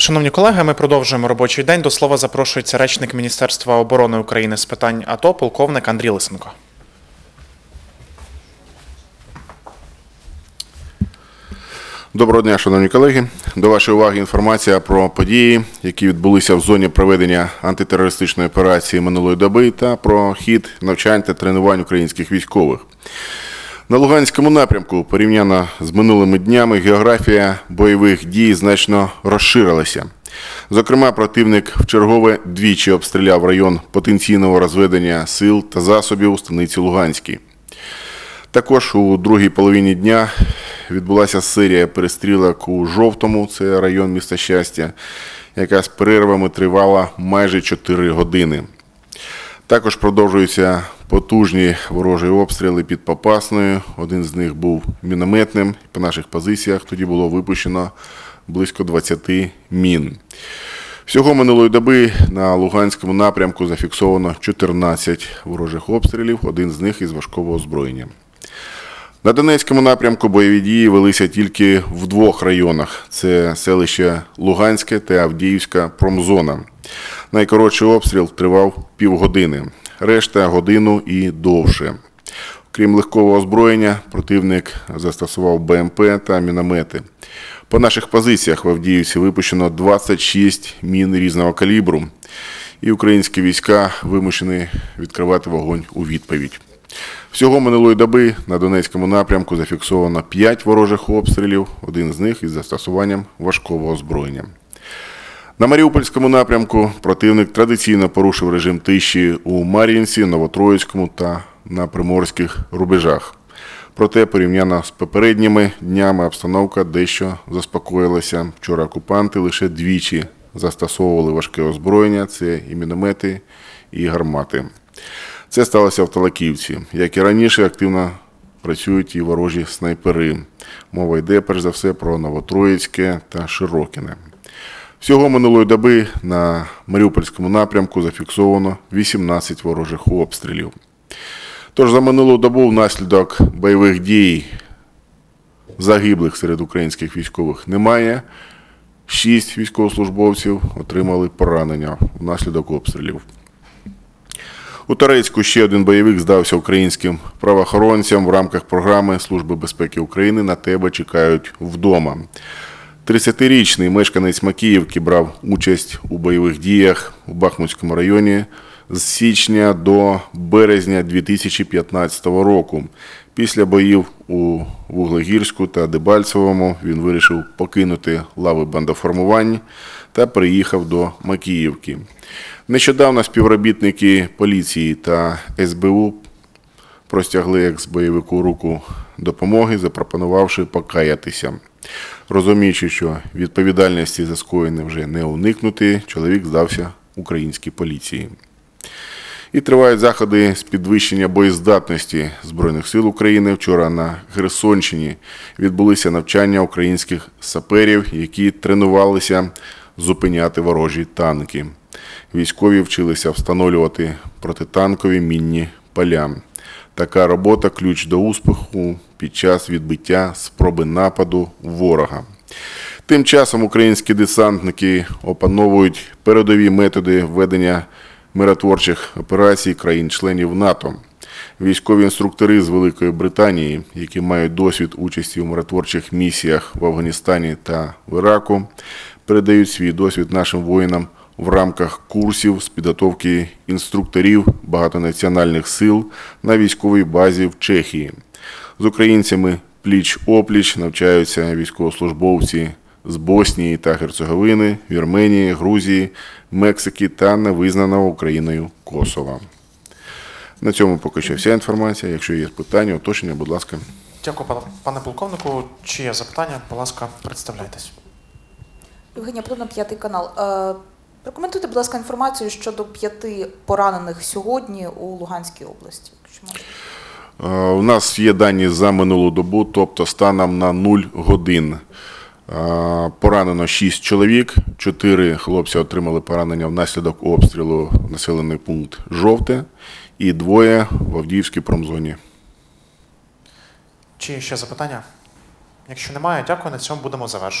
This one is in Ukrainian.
Шановні колеги, ми продовжуємо робочий день. До слова запрошується речник Міністерства оборони України з питань АТО, полковник Андрій Лисенко. Доброго дня, шановні колеги. До вашої уваги інформація про події, які відбулися в зоні проведення антитерористичної операції минулої доби, та про хід навчань та тренувань українських військових. На Луганському напрямку, порівняно з минулими днями, географія бойових дій значно розширилася. Зокрема, противник вчергове двічі обстріляв район потенційного розведення сил та засобів у станиці Луганській. Також у другій половині дня відбулася серія перестрілок у жовтому, це район міста щастя, яка з перервами тривала майже 4 години. Також продовжуються потужні ворожі обстріли під Попасною. Один з них був мінометним. По наших позиціях тоді було випущено близько 20 мін. Всього минулої доби на Луганському напрямку зафіксовано 14 ворожих обстрілів, один з них із важкого озброєння. На Донецькому напрямку бойові дії велися тільки в двох районах: це селище Луганське та Авдіївська промзона. Найкоротший обстріл тривав півгодини, решта годину і довше. Крім легкого озброєння, противник застосував БМП та міномети. По наших позиціях в Авдіївці випущено 26 мін різного калібру, і українські війська вимушені відкривати вогонь у відповідь. Всього минулої доби на Донецькому напрямку зафіксовано 5 ворожих обстрілів, один з них із застосуванням важкого озброєння. На Маріупольському напрямку противник традиційно порушив режим тиші у Мар'їнці, Новотроїцькому та на приморських рубежах. Проте, порівняно з попередніми днями, обстановка дещо заспокоїлася. Вчора окупанти лише двічі застосовували важке озброєння: це і міномети, і гармати. Це сталося в Талаківці. Як і раніше, активно працюють і ворожі снайпери. Мова йде перш за все про Новотроїцьке та Широкіне. Всього минулої доби на Маріупольському напрямку зафіксовано 18 ворожих обстрілів. Тож за минулу добу внаслідок бойових дій загиблих серед українських військових немає. Шість військовослужбовців отримали поранення внаслідок обстрілів. У Торецьку ще один бойовик здався українським правоохоронцям в рамках програми Служби безпеки України на тебе чекають вдома. 30-річний мешканець Макіївки брав участь у бойових діях у Бахмутському районі з січня до березня 2015 року. Після боїв у Вуглегірську та Дебальцевому він вирішив покинути лави бандоформувань та приїхав до Макіївки. Нещодавно співробітники поліції та СБУ простягли екс-бойовику руку допомоги, запропонувавши покаятися. Розуміючи, що відповідальності за скоєне вже не уникнути, чоловік здався українській поліції. І тривають заходи з підвищення боєздатності Збройних сил України. Вчора на Херсонщині відбулися навчання українських саперів, які тренувалися зупиняти ворожі танки. Військові вчилися встановлювати протитанкові мінні поля. Така робота ключ до успіху під час відбиття спроби нападу ворога. Тим часом українські десантники опановують передові методи ведення миротворчих операцій країн-членів НАТО. Військові інструктори з Великої Британії, які мають досвід участі у миротворчих місіях в Афганістані та в Іраку, передають свій досвід нашим воїнам в рамках курсів з підготовки інструкторів багатонаціональних сил на військовій базі в Чехії. З українцями пліч-опліч навчаються військовослужбовці з Боснії та Герцеговини, Вірменії, Грузії, Мексики та невизнаного Україною Косова. На цьому поки що вся інформація. Якщо є питання, уточнення, будь ласка. Дякую, пане- пане полковнику. Чи є запитання? Будь ласка, представляйтесь. Євгенія Плодна, п'ятий канал. Е, Прокоментуйте, будь ласка, інформацію щодо п'яти поранених сьогодні у Луганській області. Якщо можна. Е, У нас є дані за минулу добу, тобто станом на 0 годин. Е, Поранено 6 чоловік, 4 хлопці отримали поранення внаслідок обстрілу населений пункт Жовте і двоє в Авдіївській промзоні. Чи ще запитання? Якщо немає, дякую. На цьому будемо завершувати.